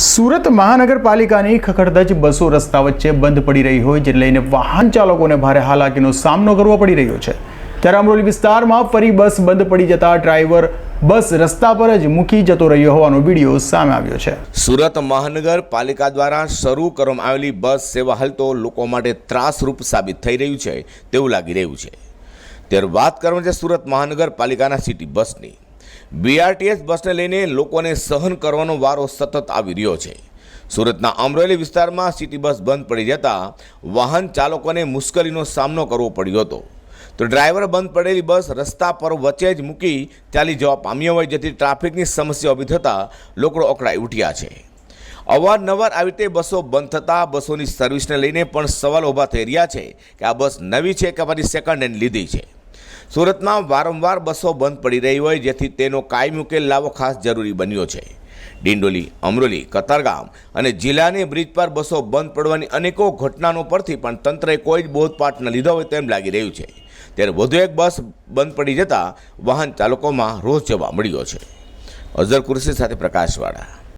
સુરત મહાનગરપાલિકાની ખખડધજ બસો રસ્તા વચ્ચે બંધ પડી રહી હોય જે લઈને વાહન ચાલકોને ભારે હાલાકીનો સામનો કરવો પડી રહ્યો છે. ત્યારે અમરોલી વિસ્તારમાં ફરી બસ બંધ પડી જતા ડ્રાઈવર બસ રસ્તા પર જ મૂકી જતો રહ્યો હોવાનો વીડિયો સામે આવ્યો છે. સુરત મહાનગરપાલિકા દ્વારા શરૂ કરવામાં આવેલી બસ સેવા હાલ તો લોકો માટે ત્રાસરૂપ સાબિત થઈ રહ્યું છે, તેવું લાગી રહ્યું છે. ત્યારે વાત કરવામાં છે સુરત મહાનગરપાલિકાના સિટી બસની. બીઆરટીએસ બસને લઈને લોકોને સહન કરવાનો વારો સતત આવી રહ્યો છે. સુરતના અમરેલી વિસ્તારમાં સિટી બસ બંધ પડી જતાં વાહન ચાલકોને મુશ્કેલીનો સામનો કરવો પડ્યો હતો. તો ડ્રાઈવર બંધ પડેલી બસ રસ્તા પર વચ્ચે જ મૂકી ચાલી જવા પામ્યો હોય જેથી ટ્રાફિકની સમસ્યા ઊભી થતાં લોકો અકળાઈ ઉઠ્યા છે. અવારનવાર આવી રીતે બસો બંધ થતાં બસોની સર્વિસને લઈને પણ સવાલ ઊભા થઈ રહ્યા છે કે આ બસ નવી છે કે મારી સેકન્ડ હેન્ડ લીધી છે? સુરતમાં વારંવાર બસો બંધ પડી રહી હોય, જેથી તેનો કાયમી ઉકેલ લાવવો ખાસ જરૂરી બન્યો છે. ડિંડોલી, અમરોલી, કતારગામ અને જિલ્લાની બ્રિજ પર બસો બંધ પડવાની અનેકો ઘટનાનો પરથી પણ તંત્રએ કોઈ જ બોધપાઠ ન લીધો હોય તેમ લાગી રહ્યું છે. ત્યારે વધુ એક બસ બંધ પડી જતાં વાહન ચાલકોમાં રોષ જોવા મળ્યો છે. અઝર કુરશી સાથે પ્રકાશવાળા.